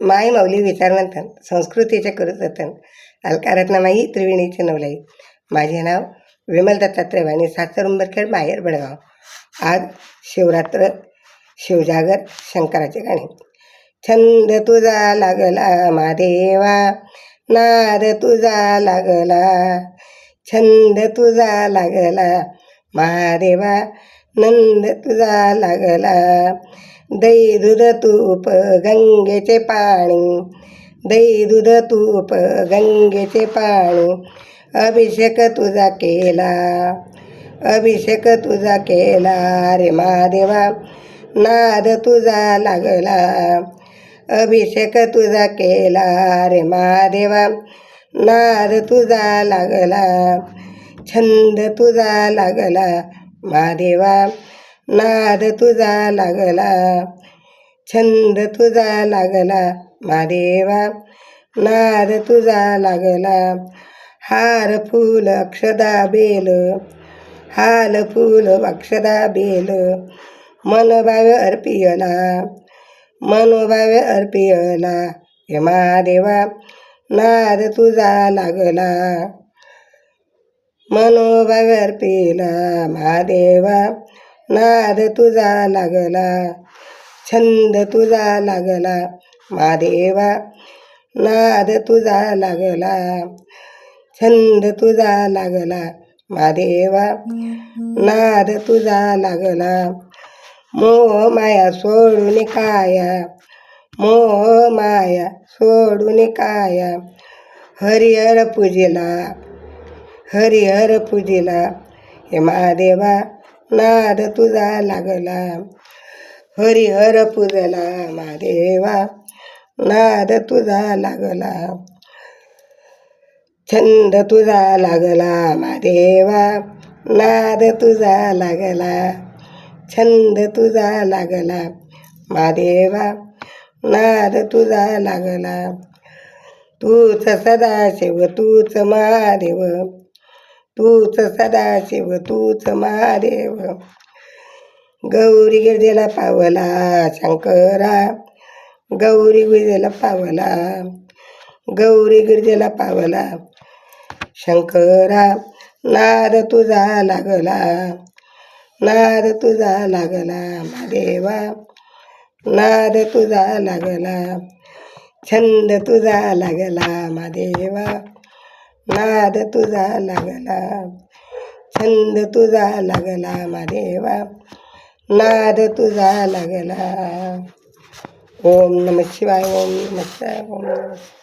माय माऊली विचारवंतन संस्कृतीचे करुजतन अलकारत्नमाई त्रिवेणीचे नवलाई. माझे नाव विमल दत्तात्रय वाणी सासर उंबरखेड माहेर बडगाव. आज शिवरात्र शिवजागर शंकराचे गाणे. छंद तुझा लागला महादेवा नाद तुझा लागला. छंद तुझा लागला महादेवा नंद तुझा लागला. दही दूध तूप गंगेचे पाणी. दही दूध तूप गंगेचे पाणी. अभिषेक तुझा केला. अभिषेक तुझा केला रे महादेवा. नाद तुझा लागला. अभिषेक तुझा केला रे महादेवा. नाद तुझा लागला. छंद तुझा लागला. महादेवा नाद तुझा लागला. छंद तुझा लागला. महादेवा नाद तुझा लागला. हार फूल अक्षदा बेल. हाल फूल अक्षदा बेल. मनोभावे अर्पियला. मनोभावे अर्पियला. हे महादेवा नाद तुझा लागला. मनोभावे अर्पिला महादेवा नाद तुझा लागला छंद तुझा लागला महादेवा नाद तुझा लागला छंद तुझा लागला महादेवा नाद तुझा लागला. मोह माया सोडून काया मोह माया सोडून काया हरिहर पूजेला हरिहर पूजेला. हे महादेवा नाद तुझा लागला. हरिहर पूजला महादेवा. नाद तुझा लागला. छंद तुझा लागला महादेवा. नाद तुझा लागला. छंद तुझा लागला महादेवा. नाद तुझा लागला. तूच सदाशिव तूच महादेव. तूच सदाशिव तूच महादेव. गौरी गिरजेला पावला शंकरा. गौरी गिरजेला पावला गौरी गिरजेला पावला शंकरा. नाद तुझा लागला नाद तुझा लागला महादेवा. नाद तुझा लागला छंद तुझा लागला महादेवा. नाद तुझा लागला छंद तुझा लागला महादेवा नाद तुझा लागला. ओम नम शिवाय ओम नम शिवाय ओम नम शिवाय.